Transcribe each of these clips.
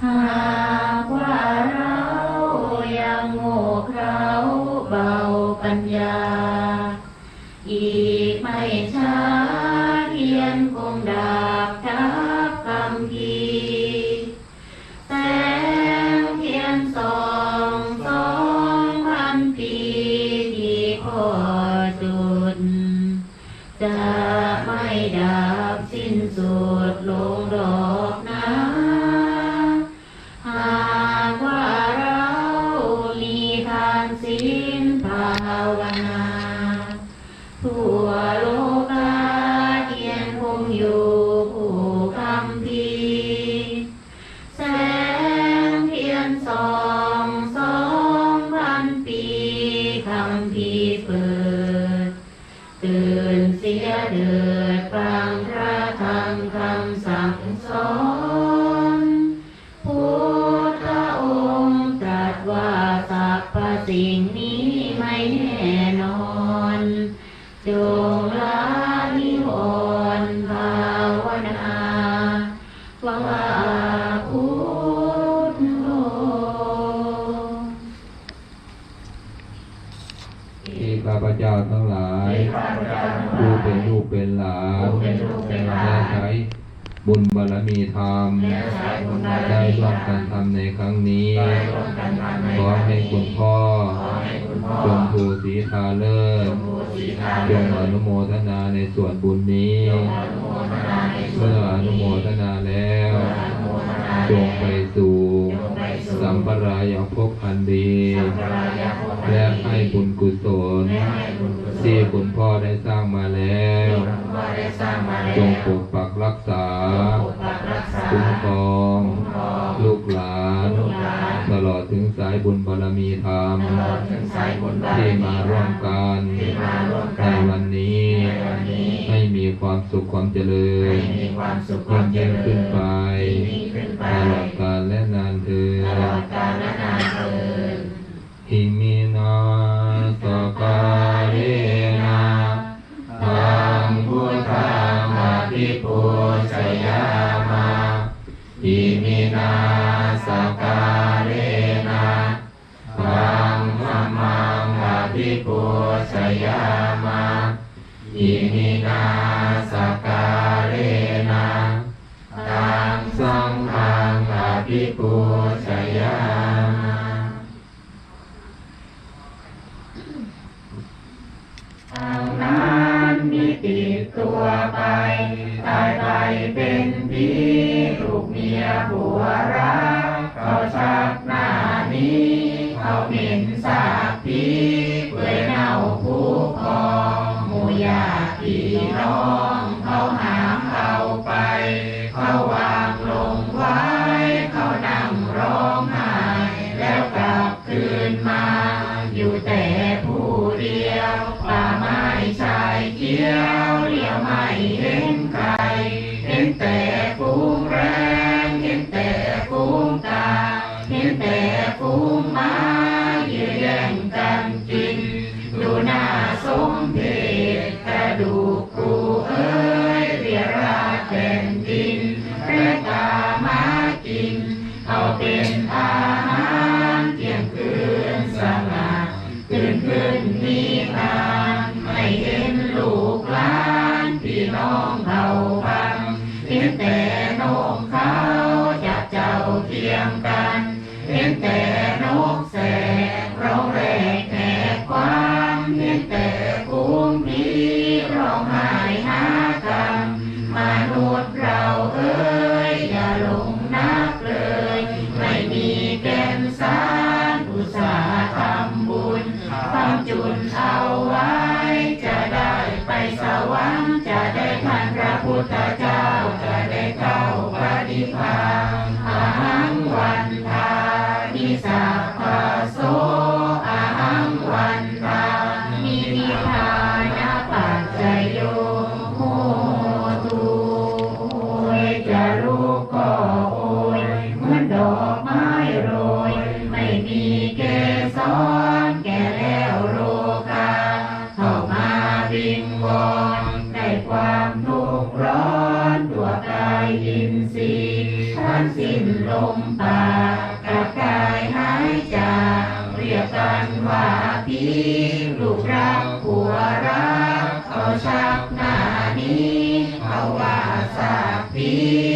Amen. เปิด ตื่นเสียเดือดฟัง บารมีธรรมได้ร่วมกันทำในครั้งนี้ ขอให้คุณพ่อจงภูสีทาเลิศจงอนุโมทนาในส่วนบุญนี้ เมื่ออนุโมทนาแล้วจงไปสู่สัมปรายาภพันดี และให้บุญกุศลที่คุณพ่อได้สร้าง ถึงสายบุญบารที่มีมาร่วมกันที่มาร่วมกันวันนี้ ในวันนี้ให้มีความสุขความเจริญให้มีความสุขความเจริญไปขึ้นไปตลอด ภิโกสยามายินินาสการะนาตังสังฆังอภิปุชยาเอานั้นมีติดตัวไปตายไปเป็นผีลูกเมียผัวรักเขาชักหน้านี้เขาเหม็นสาบผี ยเน่าผู้กองมู่ญาติพี่น้องเขาหา Santa He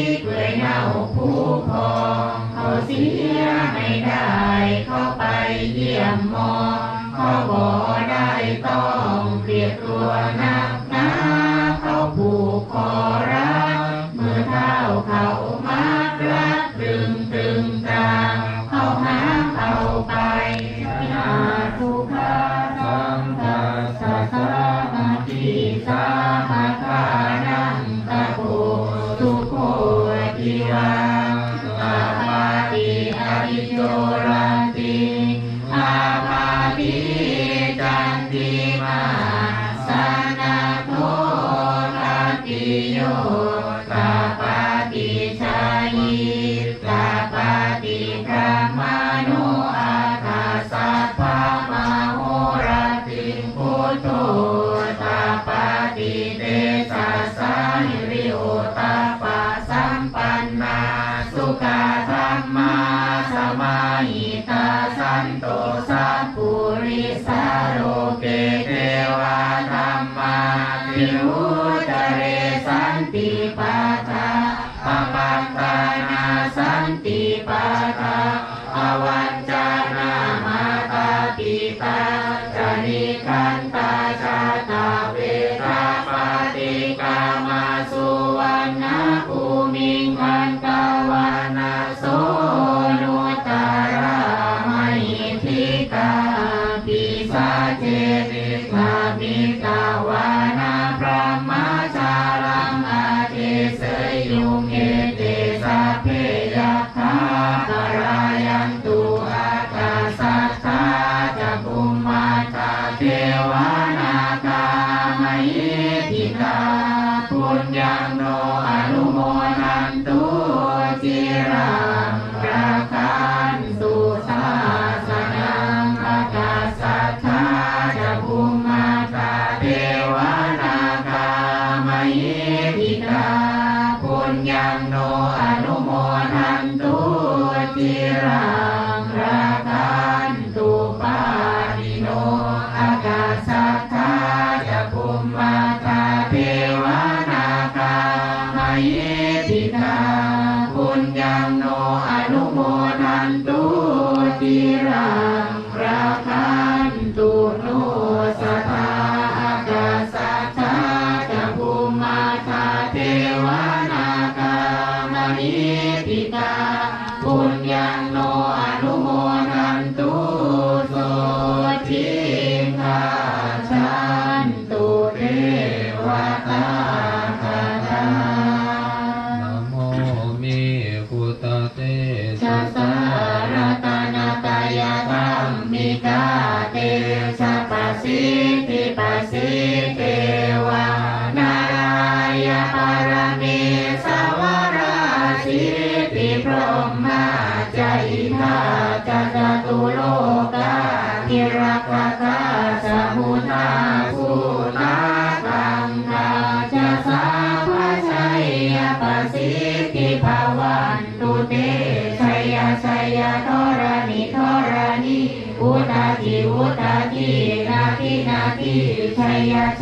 Santo.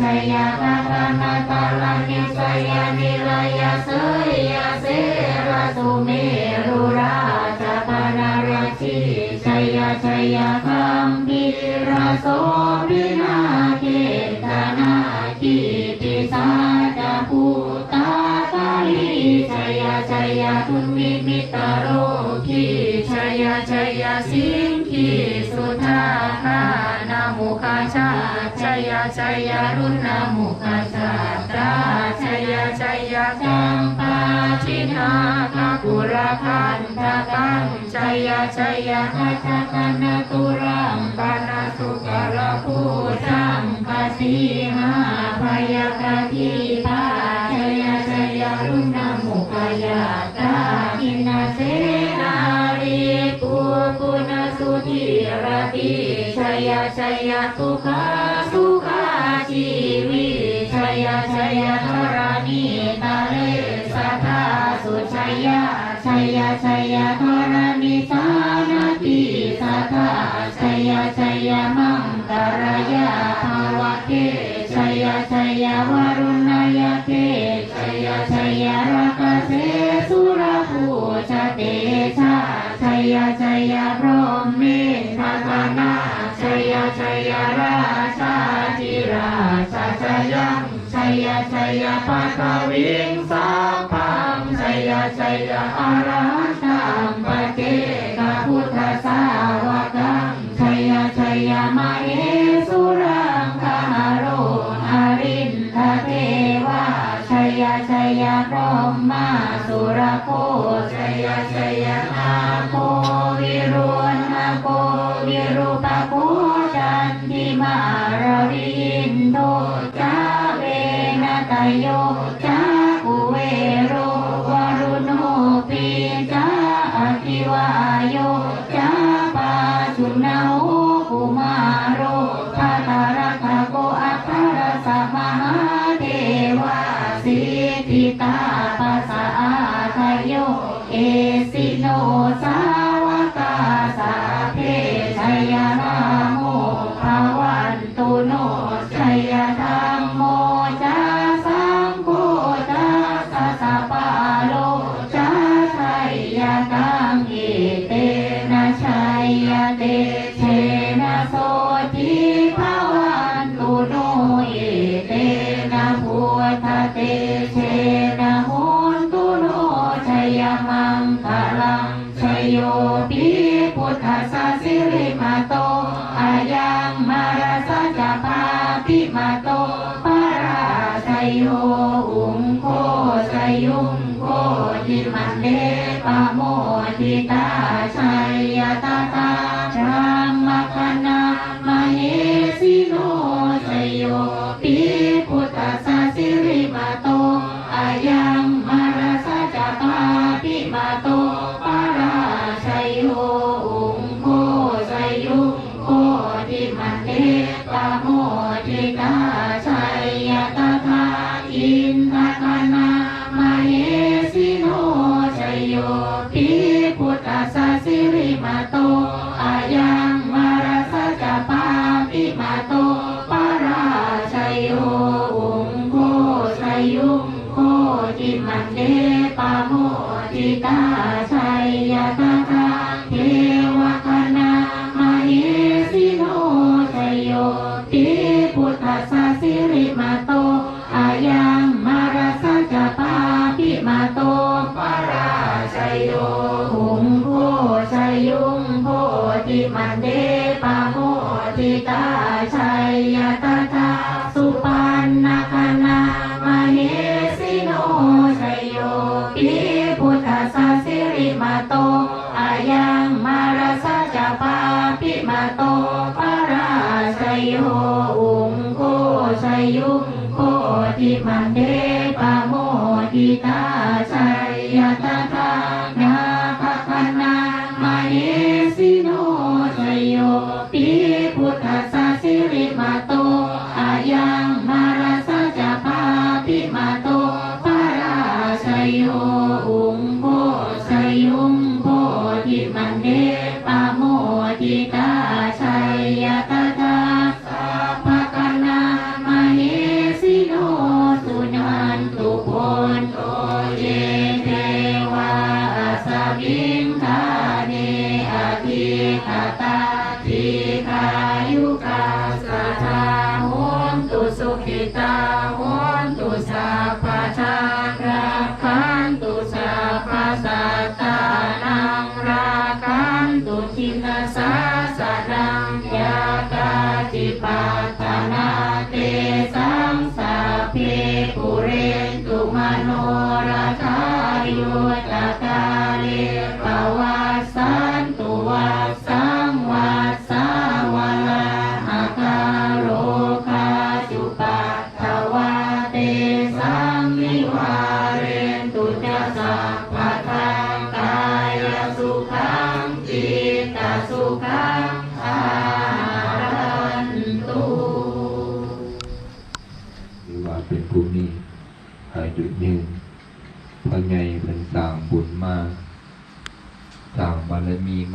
ชยาตาตานาตาลานิสยานิรยาสยาเสระสุเมรุราชาปนาราชีชยาชยาคัมพีระโสพินาเกตนาคีติสาจาภูตาตาลีชยาชยาทุมิมิตรโรคีชยาชยาสิงคีสุธาคานามุคาชา ชยาชยารุณามุขัาตาชยาชยากัมปาชินาคากุลคันตาตังชยาชยาคัจกันตุรังปานาสุกรภูจังคสีมาพยาคทีปาชยาชยารุณามุกขยาตาทินาเสนาลีปูปุนาสุธีรติชยาชยาสุขา ยาวารุณายเกชัยชัยรักเสสุรภูชาเตชะชัยยชัยพรหมเมธทานาชัยยชัยราชาธิราชชัยังชัยชยปัตวิงสาพังชัยยชัยอารันตังปเจ สุระโคจยจยหา Eh, es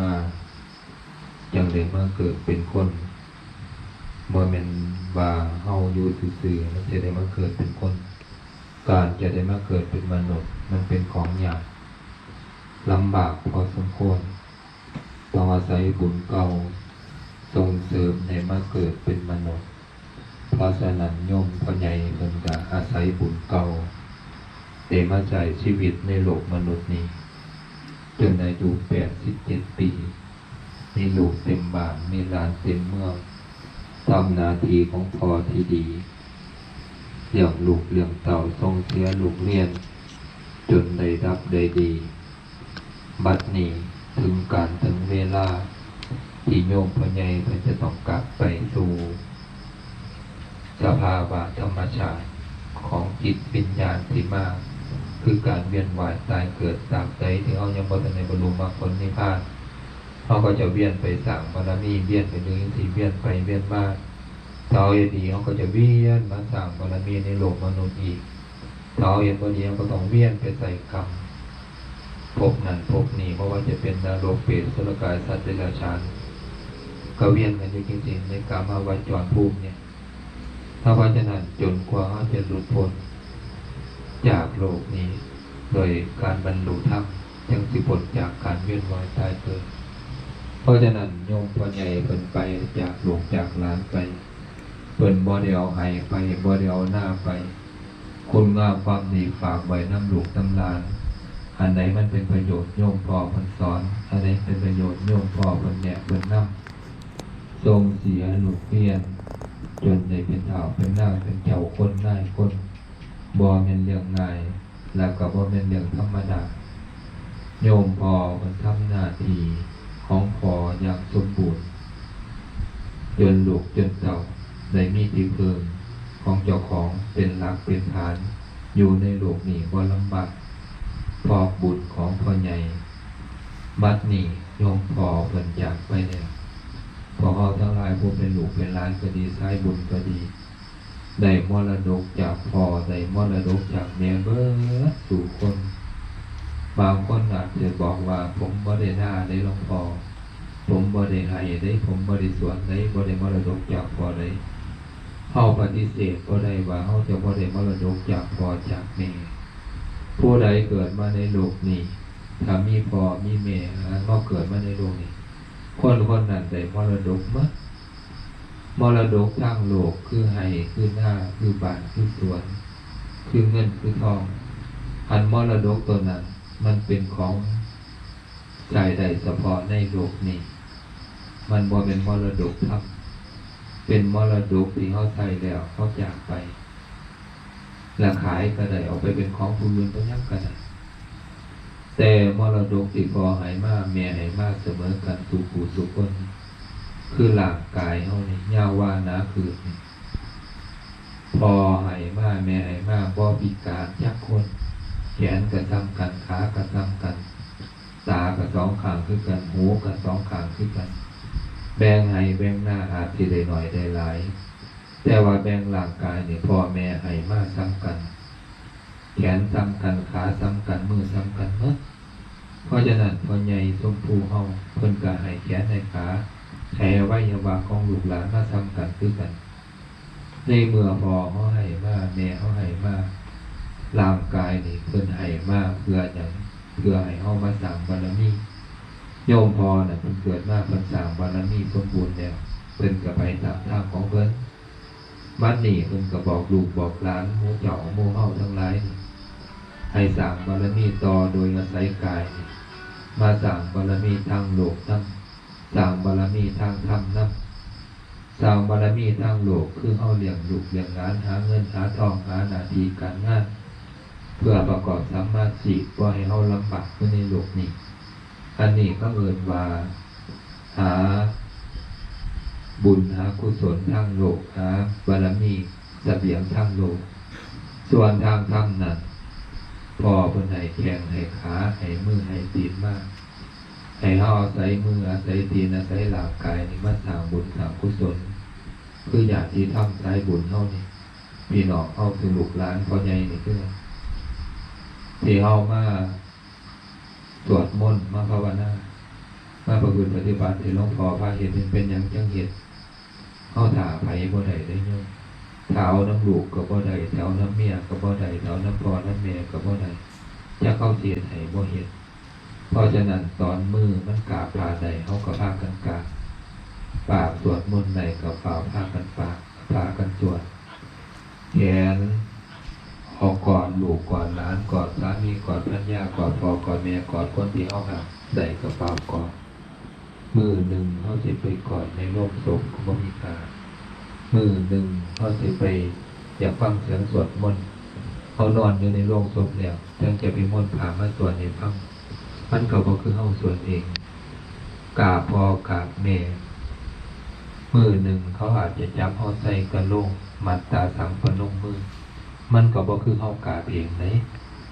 ารมีมาจังได้มาเกิดเป็นคนบ่แม่นว่าเฮาอยู่ซื่อๆมันจะได้มาเกิดเป็นคน การจะได้มาเกิดเป็นมนุษย์ มันเป็นของยากลำบากพอสมควรต้องอาศัยบุญเก่าส่งเสริมให้มาเกิดเป็นมนุษย์ เพราะฉะนั้นโยมพ่อใหญ่เพิ่นก็อาศัยบุญเก่าเตมาใจชีวิตในโลกมนุษย์นี้จนอายุแปดสิบ ลูกเต็มบ้านมีลานเต็มเมืองทำนาทีของพอที่ดีเลี้ยงลูกเลี้ยงเต่าทรงเสียลูกเรียน จนได้รับได้ดี บัดนี้ถึงการถึงเวลา ที่โยมพ่อใหญ่เพิ่นจะต้องกลับไปสู่สภาวะธรรมชาติของจิตวิญญาณที่มากคือการเวียนว่ายตายเกิดตามใจที่เขายังบ่ทันในบรรลุมรรคผลนิพพาน เขาก็จะเวียนไปสั่งบารมีเวียนไปเรื่อยที่เวียนไปเวียนมาถ้าเขาเห็นดีเขาก็จะเวียนมาสั่งบารมีในโลกมนุษย์อีกถ้าเขาเห็นบดีเขาก็ต้องเวียนไปใส่กรรมภพนั้นภพนี้เพราะว่าจะเป็นนรกเปรตสุรกายสัตว์เดรัจฉานก็เวียนกันอยู่จริงๆในกรรมาวจรภูมิเนี่ย ถ้าเพราะฉะนั้นจนกว่าเขาจะหลุดพ้นจากโลกนี้ โดยการบรรลุธรรมยังสิพ้นจากการเวียนว่ายตายเกิด เพราะฉะนั้นโยมพ่อใหญ่เพิ่นไปจากหลวงจากหลานไปเพิ่นบ่ได้เอาให้ไปบ่ได้เอาหน้าไป คุณงามความดีฝากไว้น้ำหลวงน้ำหลาน อันไหนมันเป็นประโยชน์โยมพ่อเพิ่นสอนอันไหนเป็นประโยชน์โยมพ่อเพิ่นแนะเพิ่นนำทรงเสียลูกเพียนจนได้เป็นเฒ่าเป็นหน้าเป็นเจ้าคนนายคนบ่แม่นเรื่องง่ายแล้วก็บ่แม่นเรื่องธรรมดาโยมพอมันทำหน้าที่ ของพออย่างสมบูรณ์ จนลูกจนเต่าได้มีที่เพิงของเจ้าของเป็นหลักเป็นฐาน อยู่ในโลกนี้บ่ลำบากพอบุญของพ่อใหญ่บัดนี้โยมพอเพิ่นจากไปแล้วพอเขาทั้งหลายผู้เป็นลูกเป็นหลานก็ดีสายบุญก็ดี ได้มรดกจากพอได้มรดกจากแม่เบิดสู่คน บางคนอาจจะบอกว่า ผมบ่ได้หน้าได้หลวงพ่อผมบ่ได้ให้ได้ ผมบ่ได้สวนได้บ่ได้มรดกจากพ่อได้เฮาปฏิเสธบ่ได้ว่าเฮาจะบ่ได้มรดกจากพ่อจากแม่ผู้ใดเกิดมาในโลกนี้ถ้ามีพ่อมีแม่แล้วก็เกิดมาในโลกนี้ คนคนนั้นได้มรดกมั้ยมรดกทางโลกคือไห้คือหน้าคือบ้านคือสวน คือเงินคือทองอันมรดกตัวนั้น มันเป็นของใจใดเฉพาะในโลกนี้ มันบ่เป็นมรดกทับเป็นมรดกที่เขาใช้แล้วเขาจากไปและขายก็ได้ออกไปเป็นของผู้อื่นก็ยังก็ได้แต่มรดกที่พอหายมาแม่ใหายมาเสมอกันสู่ผู้สู่คน คือหลังกายเขานี่ยาวว่านะคือพอหายมาแม่ใหายมาบ่พิการยักคน แขนกระทำกันขากระทำกัน ตากับสองข้างคือกันหูกับสองข้างคือกัน แบ่งให้แบ่งหน้าอาจจะได้หน่อยได้หลาย แต่ว่าแบ่งร่างกายเนี่ยพ่อแม่ให้มาซ้ำกัน แขนซ้ำกันขาซ้ำกันมือซ้ำกันเมื่อเพราะฉะนั้นพ่อใหญ่สมภูเฮาเพิ่นก็ให้แขนให้ขาให้อวัยวะของลูกหลานมาซ้ำกันคือกัน ในเมื่อพ่อเขาให้มาแม่เขาให้มา ร่างกายนี่เพิ่นให้มากเพื่ออย่างเพื่อให้เฮามาสร้างบารมีโยมพอน่ะเพิ่นเกิดมาเพิ่นสร้างบารมีสมบูรณ์แล้วเพิ่นก็ไปตามทางของเพิ่นบัดนี้เพิ่นก็บอกลูกบอกหลานหมู่เจ้าหมู่เฮาทั้งหลายนี่ให้สร้างบารมีต่อโดยอาศัยกายนี่มาสร้างบารมีทางโลกนำสร้างบารมีทางธรรมนำสร้างบารมีทางโลกคือเอาเลี้ยงลูกเลี้ยงหลานหาเงินหาทองหาหน้าที่การงาน เพื่อประกอบสามารถสิว่าให้เฮาลำบากขึ้นในโลกนี้ อันนี้ก็เอินว่าหาบุญหากุศลทางโลกหาบารมีเสบียงทางโลก ส่วนทางธรรมนั้นพอเพิ่นให้แข้งให้ขาให้มือให้ตีนมากให้เฮาอาศัยมืออาศัยตีนอาศัยร่างกายนี่มาสร้างบุญสร้างกุศลคืออยางที่ทำสายบุญเฮานี่พี่น้องเฮาคือลูกหลานพ่อใหญ่นี่คือ ที่เฮามาสวดมนมาภาวนามาประพฤติปฏิบัติที่หลวงพ่อพาเห็นเป็นอย่างจังเหตุเข้าถาไผ่บ่ได้ได้โยมเท้าน้ำลูกก็บ่ได้แถวน้ำเมียก็บ่ได้แถวน้ำพ่อน้ำแม่ก็บ่ได้จะเข้าเสียไห้บ่เห็นเพราะฉะนั้นตอนมือมันกาบลาใดเขาก็พากันกาปากสวดมนต์ใดก็ฝ่าพากันปากพากันสวดแขน เอก่อนลูกก่อนหลานก่อนสามีก่อนพันยาก่อนพ่อก่อนแม่ก่อนคนที่เขาหักใดก็ฝ่าก่อนมือหนึ่งเขาจะไปกอดในโลกศพก็มีค่ามือหนึ่งเขาจะไปอยากฟังเสียงสวดมนต์เขานอนอยู่ในโลกศพแล้วยังจะไปมนต์ผ่ามาสวดในฟังมันก็บ่คือเฮาสวดเองกาพอกาบแม่มือหนึ่งเขาอาจจะจับเฮาใส่กระโลกมัดตาสังปนมมือ มันก็บ่คือเฮากราบเองไหน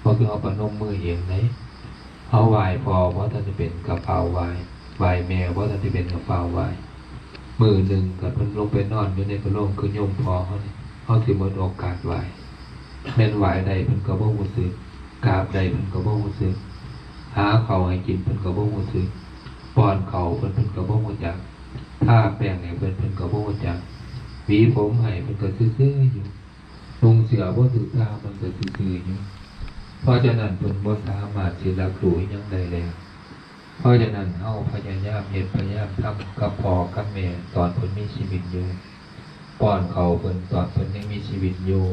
บ่คือเฮาปนมมือเองไหนเฮาไหว้พอเพราะท่านจะเป็นกระเป๋าไหว้ไหวแม่ว่าท่านที่เป็นกับฟ้าไหวมือหนึ่งกับเพิ่นลงไปนอนอยู่ในกระโหลกคือโยมพอเขาเนี่ยเขาถือหมดโอกาสไหวแม่นไหวใดเพิ่นก็บ่รู้สึกกาบใดเพิ่นก็บ่รู้สึกหาเขาให้กินเพิ่นก็บ่รู้สึกป้อนเขาเพิ่นเพิ่นก็บ่รู้จักท่าแป้งให้เพิ่นเพิ่นก็บ่รู้จักหวีผมให้เพิ่นก็ซื่อๆอยู่ นุงเสือบ่ถือตาเพิ่นก็ซื่ออยู่เพราะฉะนั้นเพิ่นบ่สามารถสิรับรู้ยังได้แล้วเพราะฉะนั้นเอาพยายามเห็นพยายามทำกับพ่อกับแม่ตอนเพิ่นมีชีวิตอยู่ป้อนเขาเพิ่นตอนเพิ่นยังมีชีวิตอยู่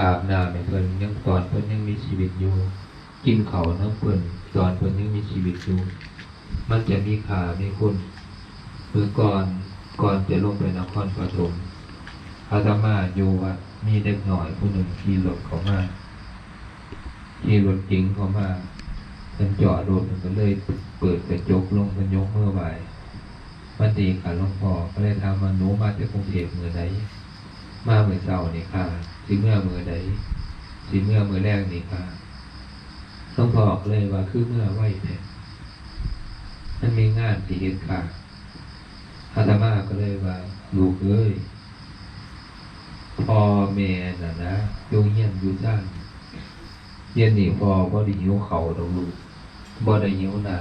อาบน้ำให้เพิ่นยังตอนเพิ่นยังมีชีวิตอยู่กินเขาน้ำเพิ่นตอนเพิ่นยังมีชีวิตอยู่มันจะมีค่ามีคุณเมื่อก่อนก่อนจะลงไปนครปฐมอาตมาอยู่วัด มีเด็กหน่อยผู้หนึ่งขี่รถเข้ามาขี่รถเก๋งเข้ามามันจอดรถมันก็เลยเปิดกระจกลงมันยกเมื่อไหวมันดีค่ะหลวงพ่อก็เลยถามว่าหนูมาจากกรุงเทพเมื่อใดมาเมื่อเช้านี่ค่ะสิเมื่อเมื่อใดสิเมื่อเมื่อแรกนี่ค่ะหลวงพ่อกเลยว่าคือเมื่อไหวแท้มันมีงานสิเห็นค่ะอาตมาก็เลยว่าลูกเอ้ย พ่อแม่น่ะนะอยู่เฮียนอยู่ซ่านเย็นนี่พอบ่ได้หิวเขาดอกลูกบ่ได้หิวน้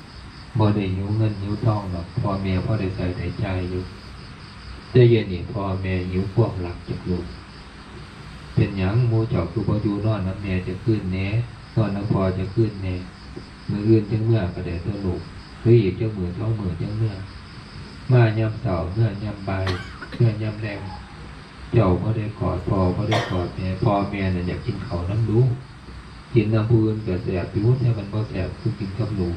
ำบ่ได้หิวเงินหิวทองหรอกพ่อแม่พ่อได้ใส่แต่ใจอยู่แต่เย็นนี่พ่อแม่หิวความรักจากลูกเป็นหยังหมู่เจ้าคือบ่อยู่นอนน้ำแม่จะขึ้นแน่นอนน้ำพ่อจะขึ้นแน่มืออื่นจังเมื่อก็ได้ตัวลูกหรืออีกจังมือท้องมือจังเมื่อมายามเสาเมื่อยามบ่ายเมื่อยามแรง เจ้าพ่ได้กอดพ่อพ่ได้กอดแม่พ่อแม่น่ะอยากกินเขาน้ำลูกกินน้ำผู้อื่นก็แสบผิวแต่มันบ่แสบคือกินกับหนู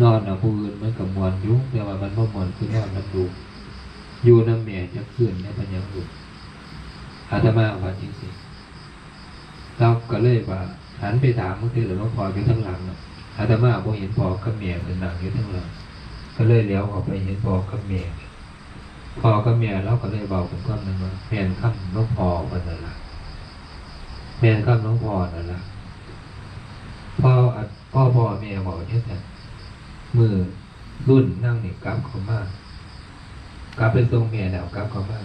นอนน้ำผู้นมันกับมวนยุ่แต่ว่ามันบ่มวนคือนอนน้ำลูกอยู่น้ำแม่จะขึ้นเนี่ยมันยังลูกอาตมาว่าจริงสิเราก็เลยว่าหันไปถามเมื่อกี้หลวงพ่ออยู่ทั้งหลังน่ะอาตมาบ่เห็นพ่อกับแม่เป็นหนังอยู่ทั้งหลังก็เลยเลี้ยวออกไปเห็นพ่อกับแม่ พ่อกับแม่เราก็เลยบอกผมก็นึงว่าแม่นคำหลวงพ่อวันนั้นล่ะแม่นคำหลวงพ่อนั่นล่ะพ่ออัดพ่อพ่อแม่บอกอย่างนี้มือรุ่นนั่งนี่กลับเขามากกลับไปทรงแม่แล้วกลับเขามา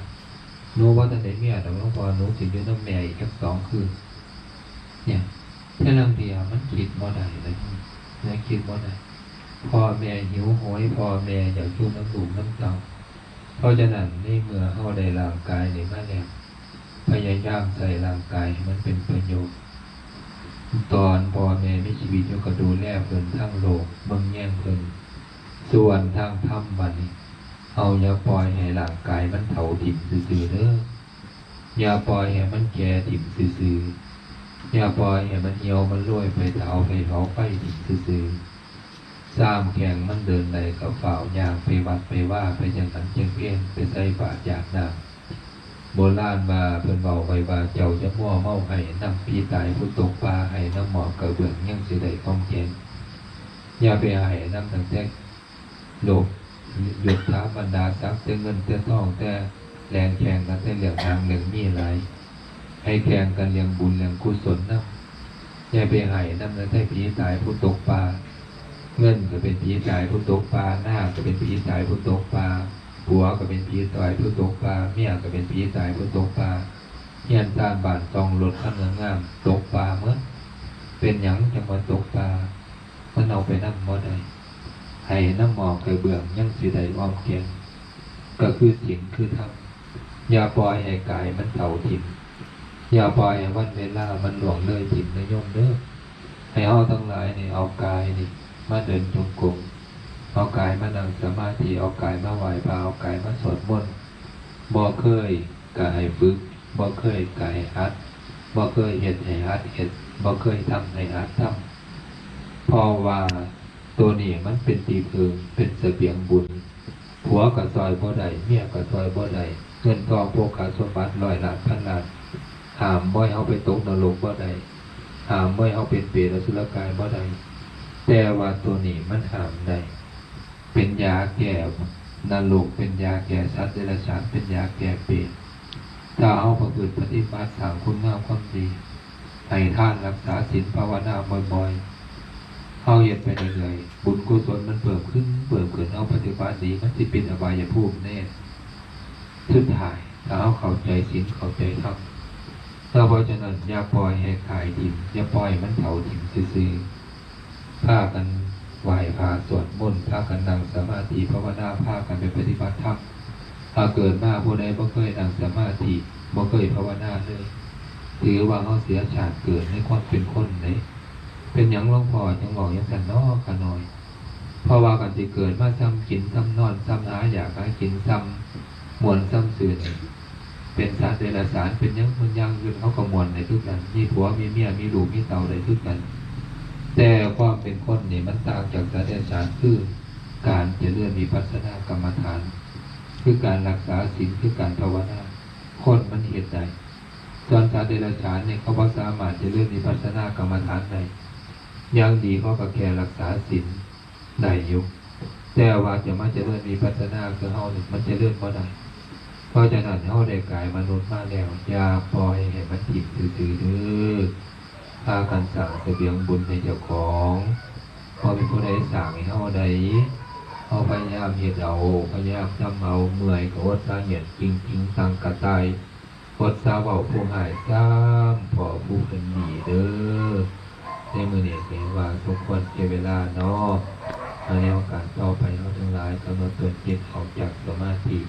หนูว่าแต่ไหนแม่แต่ว่าพอหนูสิอยู่น้ำแม่อีกแค่สองคืนเนี่ยแค่ลำเดียวมันคิดบ่ได้เลยนี่ยคิดบ่ได้พ่อแม่หิวโหยพ่อแม่อยากชูน้ำดูน้ำเต้า เพราะฉะนั้นในเมื่อเขาได้ร่างกายนี่มาแล้วพยายามใส่ร่างกายให้มันเป็นประโยชน์ตอนพ่อแม่ไมีชีวิตยก็ดูแลเพิ่นทั้งโลกเบิ่งแย่งเพิ่นส่วนทางธรรมบัดนี้เอาอย่าปล่อยให้ร่างกายมันเผาถิ่มซื่อๆเด้ออย่าปล่อยให้มันแก่ถิ่มซื่อๆอย่าปล่อยให้มันเหี่ยวมันรวยไปเผาไปเผาไฟถิ่มซื่อๆ สร้างแข่งมันเดินใดกับฝ่าวยางไปวัดไปว่าไปจังสันจังเอ็นไปใส่บาตรอยากน้ำโบราณมาเพิ่นเบาไว้ว่าเจ้าจะมั่วเมาให้นำปีตายผู้ตกปลาให้น้ำหมอกกระเบื้องยังสิได้ต้องแกงอย่าไปให้น้ำตั้งแต่โลกหยุดท้าบรรดาทรัพย์แต่เงินแต่ทองแต่แรงแข่งกันแต่เหลืองทางเหลืองมีอะไรให้แข่งกันเลี้ยงบุญเลี้ยงกุศลน้ำอย่าไปให้น้ำตั้งแต่ปีตายผู้ตกปลา เงินก็เป็นปีตายผู้ตกปลาหน้าก็เป็นปีตายผู้ตกปลาผัวก็เป็นผีตายผู้ตกปลาเมียก็เป็นผีตายผู้ตกปลาเฮียนตามบานตองรถข้างเงงามตกปลาเมื่อเป็นหยังจังมาตกปลามันเอาไปนั่งบ่ได้ให้น้ำหมอกกระเบื้องยังสิได้อ้อมแกงก็คือสิ่งคือธรรมอย่าปล่อยให้กายมันเต่าถิ่มอย่าปล่อยให้วันเวลามันหลวงเลยถิ่มนะโยมเด้อให้เอาทั้งหลายนี่เอากายนี่ มาเดินจงกรมเอากายมานั่งสมาธิเอากายมาไหวพระเอากายมาสวดมนต์บ่เคยกายฝึกบ่เคยกายฮัดบ่เคยเฮ็ดให้ฮัดเฮ็ดบ่เคยทำให้ฮัดทำพราะว่าตัวนี้มันเป็นตีพิงเป็นเสบียงบุญผัวกับซอยบ่ได้เมียกับซอยบ่ได้เงินทองโภคาสมบัติร้อยหลานพันล้านหามบ่ให้เฮาไปตกนรกบ่ได้หามบ่ให้เฮาเป็นเปรตอสุรกายบ่ได้ แต่ว่าตัวนี้มันห้ามได้ เป็นยาแก้นรกเป็นยาแก้สัตว์เดรัจฉานเป็นยาแก้เปรตถ้าเอาประพฤติปฏิบัติสางคุณงามความดีให้ท่านรักษาศีลภาวนาบ่อยๆเอาเย็นไปเรื่อยๆบุญกุศลมันเพิ่มขึ้นเพิ่มขึ้นเอาปฏิบัติดีมันสิเป็นอบายภูมิแน่สุดท้ายถ้าเอาเข้าใจศีลเข้าใจธรรมถ้าเพราะฉะนั้นอย่าปล่อยให้ขายถิ่มอย่าปล่อยมันเผาถิ่มซื่อๆ พากันไหวพาสวดมนต์พากันนั่งสมาธิภาวนาพากันไปปฏิบัติธรรมถ้าเกิดมาผู้ใดบ่เคยนั่งสมาธิบ่เคยภาวนาเลยถือว่าเขาเสียชาติเกิดในความเป็นคนเลยเป็นหยังหลวงพ่อจังบอกยังสันนอกันหน่อย เพราะว่ากันที่เกิดมาซ้ำกินซ้ำนอนซ้ำหาอยากหากินซ้ำมวนซ้ำสื่นเป็นสารเดรัจฉานเป็นยังมันยังยืนเขาก็มวนในทุกกันมีผัวมีเมียมีลูกมีเต่าในทุกกัน แต่ความ เป็นคนนี่มันต่างจากสัตว์เดรัจฉานคือการเจริญมีพัฒนากรรมฐาน คือการรักษาศีลคือการภาวนาคนมันเหตุใดส่วนสัตว์เดรัจฉานเนี่ยเขาบ่สามารถเจริญมีพัฒนากรรมฐานใดยังดีเขาก็แค่รักษาศีลได้อยู่แต่ว่าจะมาเจริญมีพัฒนาคือเฮานี่มันเจริญบ่ได้เพราะฉะนั้นเฮาได้กายมนุษย์มาแล้วอย่าปล่อยให้มันติดซื่อๆเด้อ พากันสั่งเสบียงบุญในเจ้าของพอเป็นผู้ใดสั่งให้เฮาใดเฮาพยายามเฮ็ดเอาพยายามทำเอาเมื่อยก็อดสาเหยียดจริงจริงสั่งกระตายอดสาเว้าผู้หายซ้ำพอผู้เพิ่นดีเด้อในมื้อนี้เห็นว่าสมควรเก็บเวลาเนาะในโอกาสต่อไปเฮาทั้งหลายกำหนดตนจิตออกจากสมาธิ